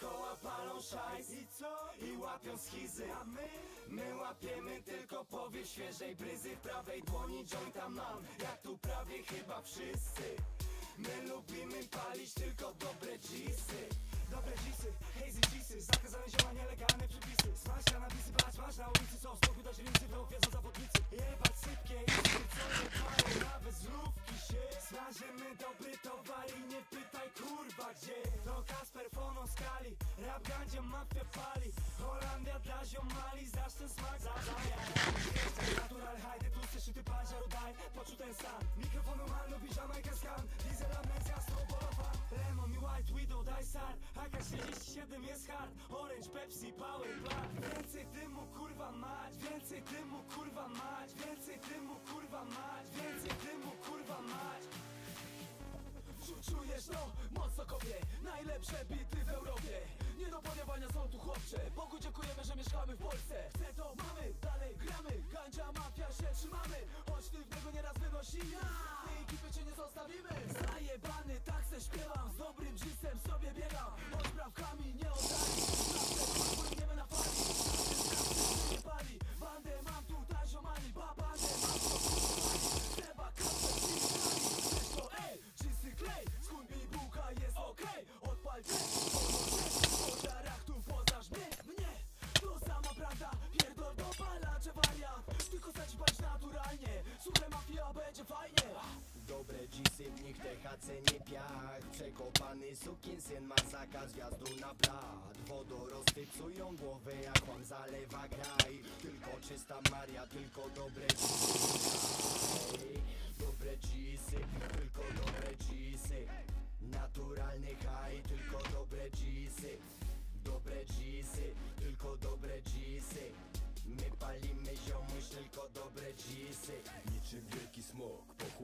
dookoła palą szajs. I co? I łapią schizy. A my? My łapiemy tylko powiew świeżej bryzy. W prawej dłoni jointa mam Jak tu prawie chyba wszyscy. My lubimy palić tylko dobre dżisy Dobre dżisy, skali Rap gandzie mafia pali. Holandia dla ziomali Znasz ten smak, zabaja Natural high, tłusty szyty paziaru daj. Poczuł ten sam Mikrofonu man lubi Jamaica skan Diesel amnezja, snowballa fan Lemon i White Widow, daj sar. AK-47 jest hard. Orange, Pepsi, Power, Black. Więcej dymu kurwa mać. Więcej dymu kurwa mać. Więcej dymu kurwa mać. Więcej dymu kurwa mać. Czu- Czujesz no, mocno kopie Najlepsze bity chłopcze Bogu dziękujemy, że mieszkamy w Polsce. Chcę to mamy, dalej gramy. Gandzia, mafia się trzymamy. Choć ty mafia, będzie fajnie. Dobre dżisy, w nich THC nie piach. Przekopany sukinsyn ma zakaz wjazdu na blat Wodorosty psują głowę jak łam zalewa graj Tylko czysta Maria, tylko dobre dżisy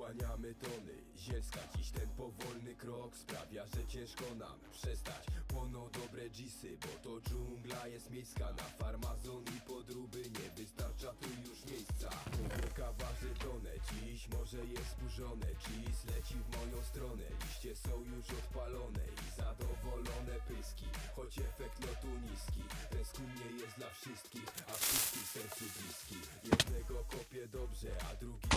pochłaniamy tony Zielska dziś ten powolny krok Sprawia, że ciężko nam przestać. Płoną dobre dżisy, bo to dżungla jest miejska. Na farmazon i podróby nie wystarcza tu już miejsca. Waży tonę, dziś może jest zburzone Dżis leci w moją stronę, liście są już odpalone I zadowolone pyski, choć efekt lotu niski. Ten nie jest dla wszystkich, a wszystkich sercu bliski. Jednego kopie dobrze, a drugi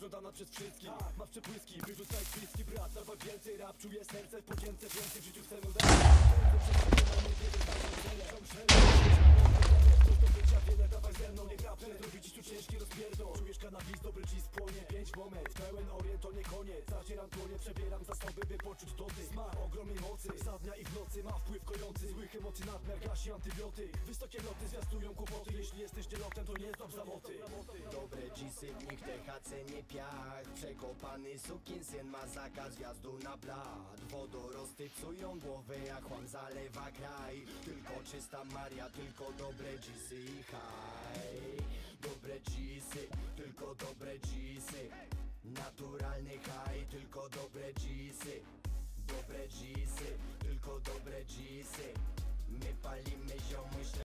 pożądana przez wszystkich. Ma przepłyski, wyrzucaj krwiski brat Dawaj więcej rap, czuję serce w podzięce Więcej w życiu chcę dać koniec Zacieram dłonie, przebieram zasoby, by poczuć dotyk Smak ogromnej mocy, za dnia i w nocy Ma wpływ kojący, złych emocji nadmiar Gasi antybiotyk, wysokie loty zwiastują kłopoty. Jeśli jesteś dzielotem, to nie zdobź zamoty. Dobre dżisy, w nich THC nie piach. Przekopany sukinsyn ma zakaz wjazdu na blat. Wodorosty psują głowę jak łam zalewa kraj. Tylko czysta Maria, tylko dobre dżisy i haj. Dobre dżisy, tylko dobre dżisy Naturalny haj, tylko dobre